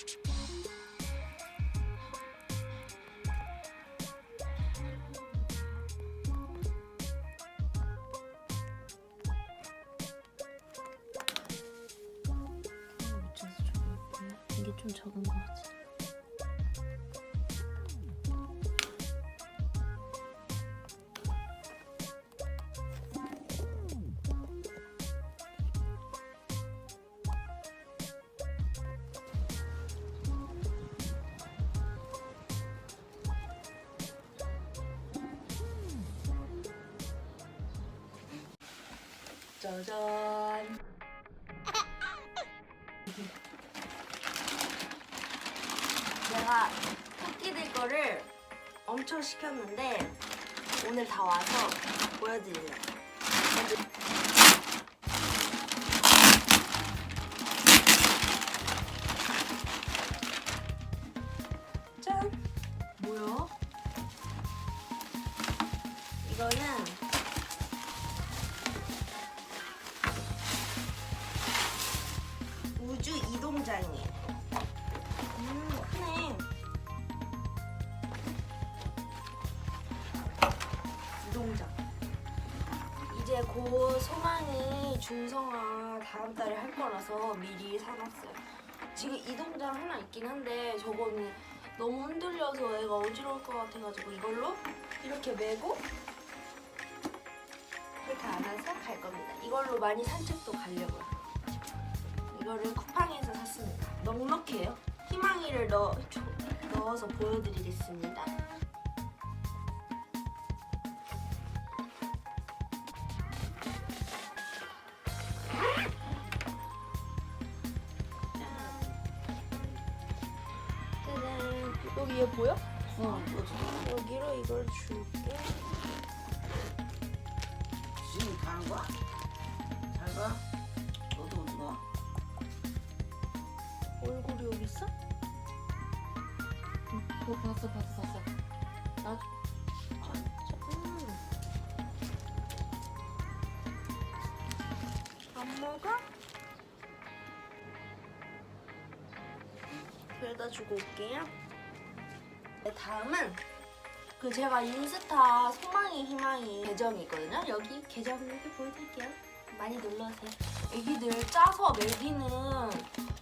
적은 이게 좀 적은 것 같아. 짜잔. 내가 토끼들 거를 엄청 시켰는데 오늘 다 와서 보여드릴래요. 곧 소망이 중성화 다음 달에 할 거라서 미리 사놨어요. 지금 이동장 하나 있긴 한데 저거는 너무 흔들려서 애가 어지러울 것 같아가지고 이걸로 이렇게 메고 이렇게 안아서 갈 겁니다. 이걸로 많이 산책도 가려고요. 이거를 쿠팡에서 샀습니다. 넉넉해요. 희망이를 조- 넣어서 보여드리겠습니다. 얘 보여? 어. 여기로 이걸 줄게. 지금 가는 거야? 잘 가. 너도 어디 가? 얼굴이 여기 있어? 어, 봤어, 봤어, 봤어. 나 음. 안 먹어? 그래다 주고 올게요. 네, 다음은 그 제가 인스타 소망이 희망이 계정이 있거든요. 여기 계정 이렇게 보여드릴게요. 많이 눌러주세요. 애기들 짜서 먹이는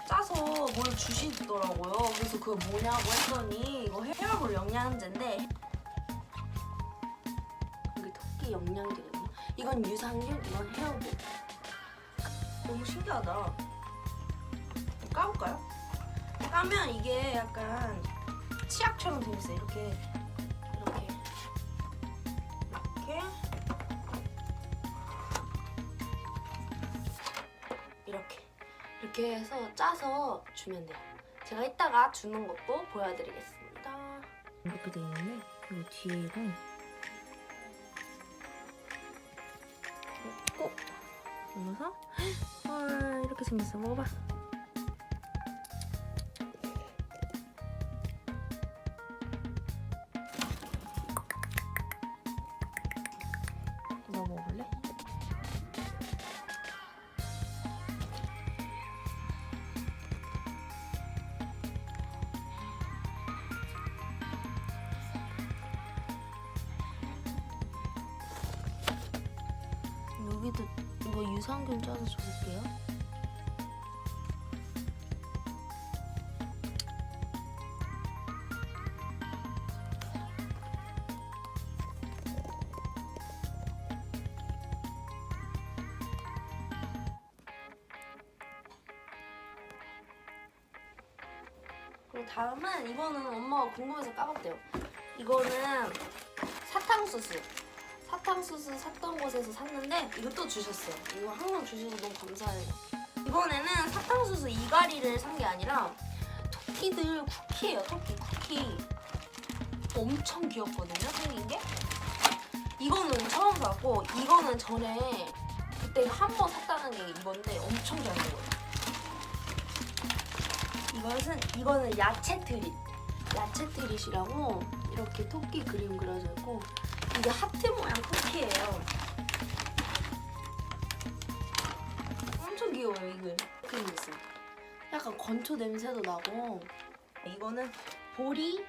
짜서 뭘 주시더라고요. 그래서 그거 뭐냐고 했더니 이거 헤어볼 영양제인데 여기 토끼 영양제거든요. 이건 유산균, 이건 헤어볼. 너무 신기하다. 까볼까요? 까면 이게 약간 치약처럼 생겼어요. 이렇게 이렇게 이렇게 이렇게 이렇게 해서 짜서 주면 돼요. 제가 이따가 주는 것도 보여드리겠습니다. 이렇게 돼 있는데 그리고 뒤에가 꼭 눌러서 와 이렇게 생겼어. 먹어봐. 여기도 이거 유산균 짜서 줄게요. 그리고 다음은 이거는 엄마가 궁금해서 까봤대요. 이거는 사탕수수. 사탕수수 샀던 곳에서 샀는데 이것도 주셨어요. 이거 항상 주셔서 너무 감사해요. 이번에는 사탕수수 이가리를 산 게 아니라 토끼들 쿠키예요. 토끼 쿠키. 엄청 귀엽거든요. 생긴 게. 이거는 처음 샀고 이거는 전에 그때 한 번 샀다는 게 이건데 엄청 잘 먹어요. 이것은 이거는 야채 트릿. 야채 트릿이라고 이렇게 토끼 그림 그려져 있고 이게 하트 모양 쿠키예요. 엄청 귀여워요 이거. 이렇게 생겼어요. 약간 건초 냄새도 나고 이거는 보리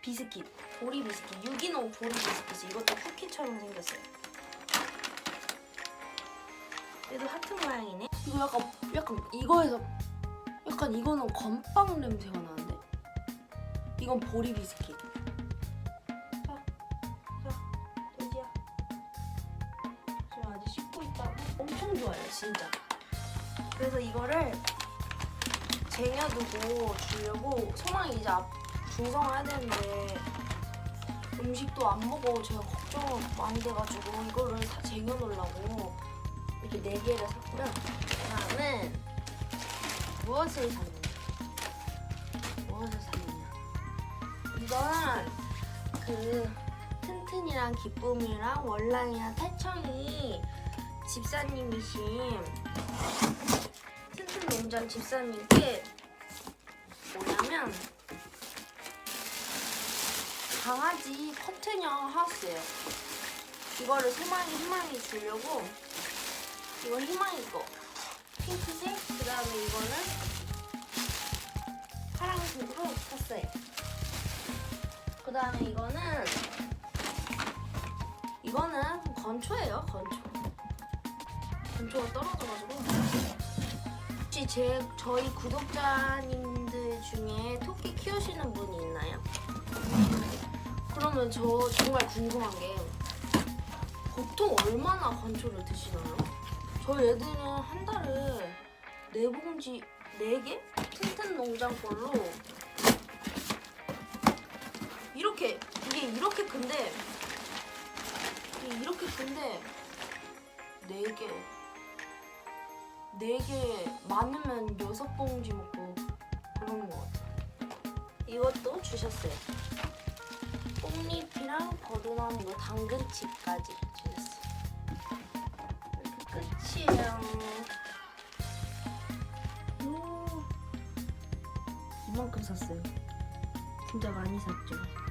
비스킷 보리 비스킷 유기농 보리 비스킷이 이것도 쿠키처럼 생겼어요 얘도 하트 모양이네 이거 약간 약간 이거에서 약간 이거는 건빵 냄새가 나는데 이건 보리 비스킷 엄청 좋아요 진짜. 그래서 이거를 쟁여두고 주려고 소망이 이제 앞 중성을 해야 되는데 음식도 안 먹어 제가 걱정 많이 돼가지고 이거를 다 쟁여놓으려고 이렇게 네 개를 샀고요. 그다음에 무엇을 샀느냐? 무엇을 샀느냐? 이거는 그 튼튼이랑 기쁨이랑 월랑이랑 태청이 집사님이신 튼튼 농장 집사님께 뭐냐면 강아지 커튼형 하우스예요. 이거를 소망이 희망이 주려고 이건 희망이 거 핑크색 그 다음에 이거는 파란색으로 샀어요. 그 다음에 이거는 이거는 건초예요 건초. 건초가 떨어져가지고 혹시 제 저희 구독자님들 중에 토끼 키우시는 분이 있나요? 그러면 저 정말 궁금한 게 보통 얼마나 건초를 드시나요? 저희 애들은 한 달에 네 봉지 네 개? 튼튼 농장 걸로 이렇게 이게 이렇게 큰데 이렇게 큰데 네 개. 네개 많으면 여섯 봉지 먹고 그러는 것 같아요. 이것도 주셨어요. 꽃잎이랑 버드나무 이거 당근칩까지 주셨어요. 이렇게 끝이에요. 오, 이만큼 샀어요. 진짜 많이 샀죠.